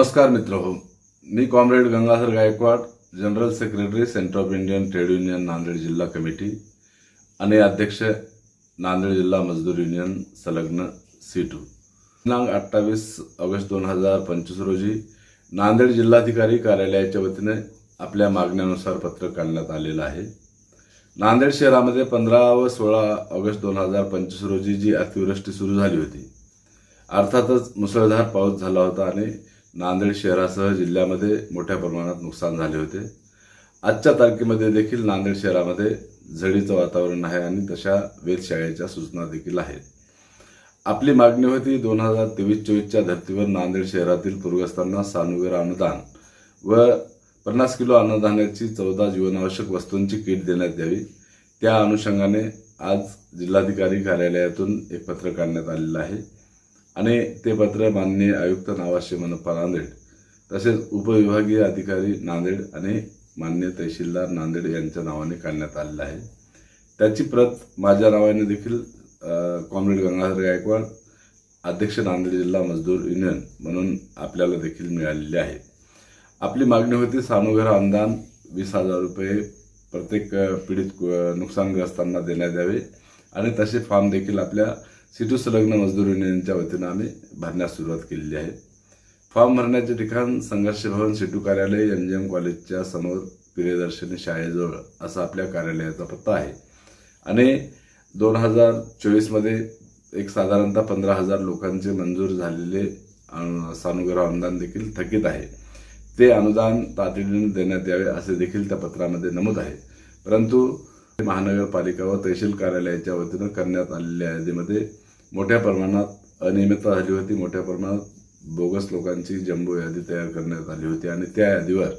नमस्कार मित्र हो मी comrade Gangadhar Gaikwad general secretary centre of Indian trade union Nanded जिल्हा कमिटी आणि अध्यक्ष नांदेड जिल्हा मजदूर युनियन संलग्न सी टू दिनांक अठ्ठावीस ऑगस्ट दोन हजार पंचवीस रोजी नांदेड जिल्हाधिकारी कार्यालयाच्या वतीने आपल्या मागण्यानुसार पत्र काढण्यात आलेलं आहे. नांदेड शहरामध्ये पंधरा व सोळा ऑगस्ट दोन हजार पंचवीस रोजी जी अतिवृष्टी सुरू झाली होती. अर्थातच मुसळधार पाऊस झाला होता आणि नांदेड शहरासह जिल्ह्यामध्ये मोठ्या प्रमाणात नुकसान झाले होते. आजच्या तारखेमध्ये देखील नांदेड शहरामध्ये झडीचं वातावरण आहे आणि तशा वेधशाळेच्या सूचना देखील आहेत. आपली मागणी होती दोन हजार तेवीस चोवीसच्या धर्तीवर नांदेड शहरातील पूरग्रस्तांना सानुग्रह अनुदान व पन्नास किलो अन्नधान्याची चौदा जीवनावश्यक वस्तूंची किट देण्यात यावी. त्या अनुषंगाने आज जिल्हाधिकारी कार्यालयातून एक पत्र काढण्यात आलेलं आहे. आणि ते पत्र माननीय आयुक्त नावाशे मनप्पा नांदेड तसेच उपविभागीय अधिकारी नांदेड आणि मान्य तहसीलदार नांदेड यांच्या नावाने काढण्यात आलेलं आहे. त्याची प्रत माझ्या नावाने देखील कॉम्रेड गंगाधर गायकवाड अध्यक्ष नांदेड जिल्हा मजदूर युनियन म्हणून आपल्याला देखील मिळालेली आहे. आपली मागणी होती सानुघर अनुदान वीस हजार रुपये प्रत्येक पीडित नुकसानग्रस्तांना देण्यात यावे आणि तसे फॉर्म देखील आपल्या सिटू संलग्न मजदूर युनियनच्या वतीनं आम्ही भरण्यास सुरुवात केलेली आहे. फॉर्म भरण्याचे ठिकाण संघर्ष भवन सिटू कार्यालय एम जी एम कॉलेजच्या समोर प्रियदर्शनी शाळेजवळ असा आपल्या कार्यालयाचा पत्ता आहे. आणि दोन हजार चोवीसमध्ये एक साधारणतः पंधरा हजार लोकांचे मंजूर झालेले सानुग्रह अनुदान देखील थकीत आहे. ते अनुदान तातडीने देण्यात यावे असे देखील त्या पत्रामध्ये नमूद आहे. परंतु महानगरपालिका व तहसील कार्यालयाच्या वतीनं करण्यात आलेल्या यादीमध्ये मोठ्या प्रमाणात अनियमितता झाली होती. मोठ्या प्रमाणात बोगस लोकांची जम्बो यादी तयार करण्यात आली होती. आणि त्या यादीवर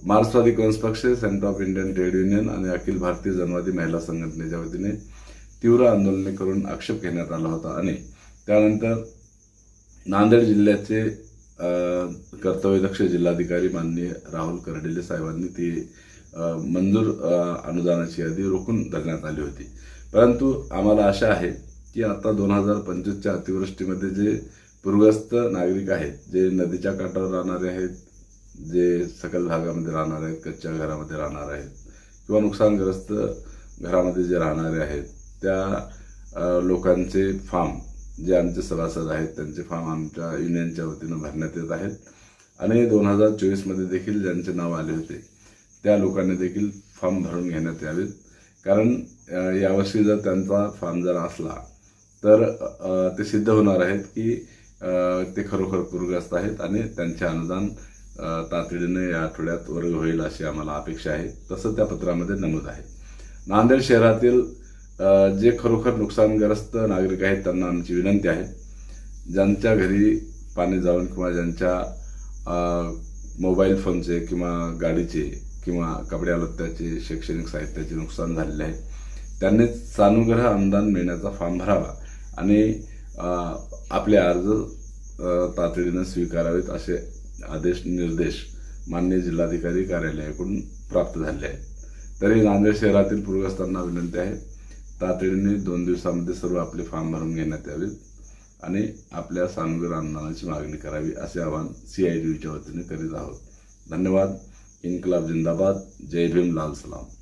मार्क्सवादी कम्युनिस्ट पक्ष centre of Indian trade union आणि अखिल भारतीय जनवादी महिला संघटनेच्या वतीने तीव्र आंदोलने करून आक्षेप घेण्यात आला होता. आणि त्यानंतर नांदेड जिल्ह्याचे कर्तव्यदक्ष जिल्हाधिकारी माननीय राहुल कर्डिले साहेबांनी ती मंजूर अनुदानाची यादी रोखून धरण्यात आली होती. परंतु आम्हाला आशा आहे की आता दोन हजार पंचवीसच्या अतिवृष्टीमध्ये जे पूरग्रस्त नागरिक आहेत जे नदीच्या काठावर राहणारे आहेत जे सकल भागामध्ये राहणार आहेत कच्च्या घरामध्ये राहणार आहेत किंवा नुकसानग्रस्त घरामध्ये जे राहणारे आहेत त्या लोकांचे फॉर्म जे आमचे सभासद आहेत त्यांचे फॉर्म आमच्या युनियनच्या वतीनं भरण्यात येत आहेत. आणि दोन हजार चोवीसमध्ये देखील ज्यांचे नाव आले होते त्या लोकांनी देखील फॉर्म भरून घेण्यात यावेत. कारण यावर्षी जर त्यांचा फॉर्म जर असला तर ते सिद्ध होणार आहेत की ते खरोखर पूरग्रस्त आहेत आणि त्यांचे अनुदान तातडीने या आठवड्यात वर्ग होईल अशी आम्हाला अपेक्षा आहे. तसं त्या पत्रामध्ये नमूद आहे. नांदेड शहरातील जे खरोखर नुकसानग्रस्त नागरिक आहेत त्यांना आमची विनंती आहे. ज्यांच्या घरी पाणी जाऊन किंवा ज्यांच्या मोबाईल फोनचे किंवा गाडीचे किंवा कपड्या लत्त्याचे शैक्षणिक साहित्याचे नुकसान झालेले आहे. त्यांनी सानुग्रह अनुदान मिळण्याचा फॉर्म भरावा आणि आपले अर्ज तातडीनं स्वीकारावेत असे आदेश निर्देश मान्य जिल्हाधिकारी कार्यालयाकडून प्राप्त झाले आहेत. तरी नांदेड शहरातील पूरग्रस्तांना विनंती आहे तातडीने दोन दिवसामध्ये सर्व आपले फॉर्म भरून घेण्यात यावेत आणि आपल्या सानुग्रह अनुदानाची मागणी करावी असे आवाहन सी आय डी वतीने करीत आहोत. धन्यवाद. ఇన్కలాబ్ జిందాబాద్. జై భీమ్ లాల్ సలాం.